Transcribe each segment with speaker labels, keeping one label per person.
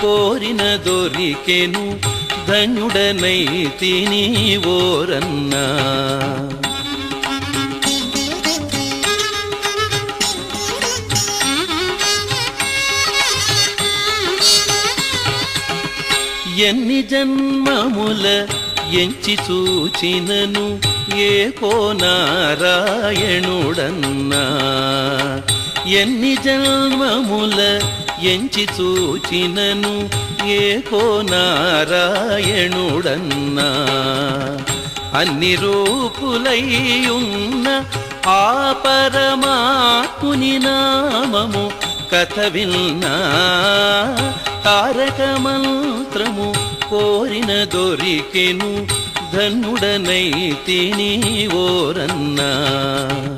Speaker 1: కోరిన దొరికెను ధన్యుడనైతిని ఓరన్నా. ఎన్ని జన్మముల ఎంచి చూచినను ఏ నారాయణుడన్నా ఎన్ని జన్మముల ఎంచి చూచినను ఏకో నారాయణుడన్నా. అన్ని రూపులయ్యున్న ఆ పరమాత్ముని నామము కథ విన్నా. తారక మంత్రము కోరిన దొరికెను ధన్యుడనైతిని ఓరన్నా.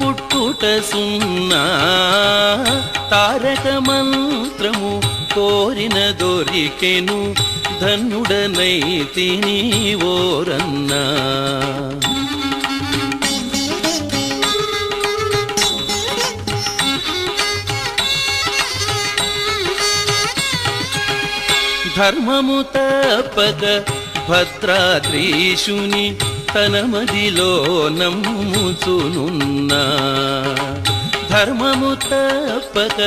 Speaker 1: పుట్టుట సున్నా. తారక మంత్రము కోరిన దొరికెను. ధన్యుడనైతిని ఓరన్నా. ధర్మము తప్పక భద్రాద్రీషుని తన మదిలో నమ్ముచునున్నా ధర్మము తప్పక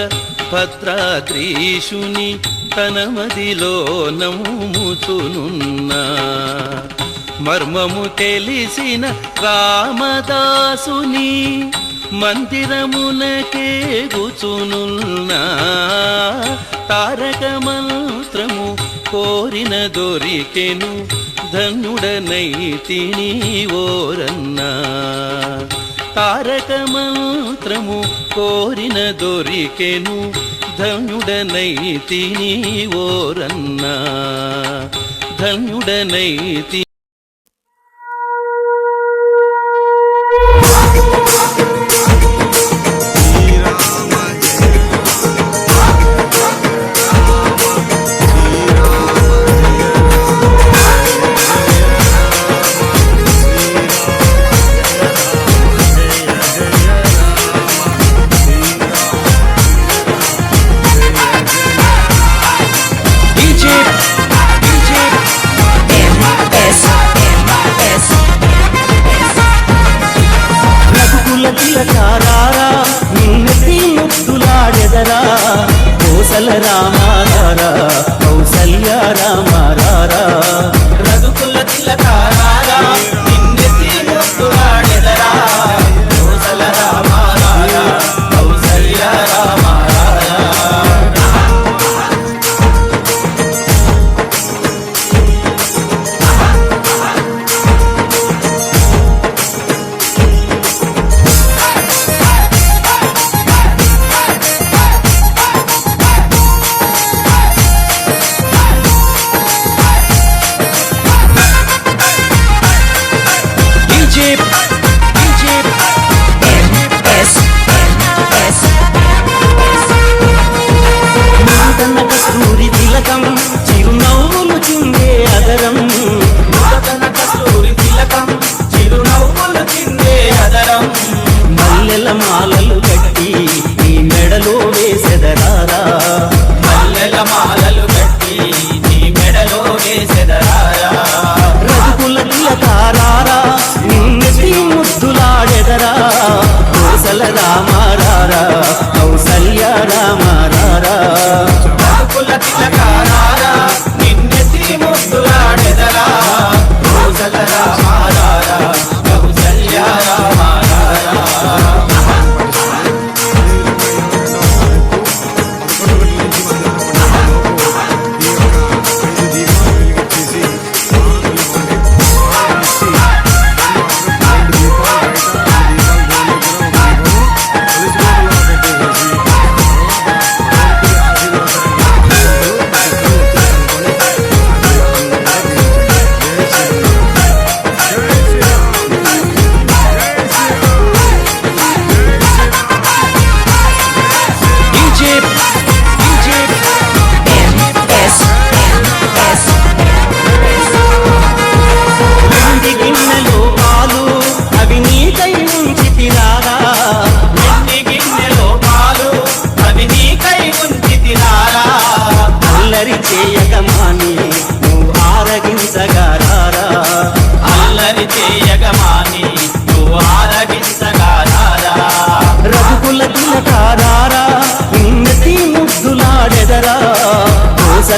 Speaker 1: భద్రాద్రీషుని తన మదిలో నమ్ముచునున్నా మర్మము తెలిసిన రామదాసుని మందిరమునకే గుచునున్నా తారక మంత్రము కోరిన దొరికెను ధన్యుడనైతిని ఓరన్నా. తారక మంత్రము కోరిన దొరికెను ధన్యుడనైతిని ఓరన్నా. ధన్యుడనైతి తిలకారారా నిన్నెత్తి ముద్దులాడెదరా కోసల రామారా కౌసల్య రామారా రఘుకుల తిలకారా seni sever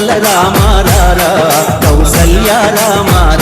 Speaker 1: కోసల రామారా కౌసల్య రామారా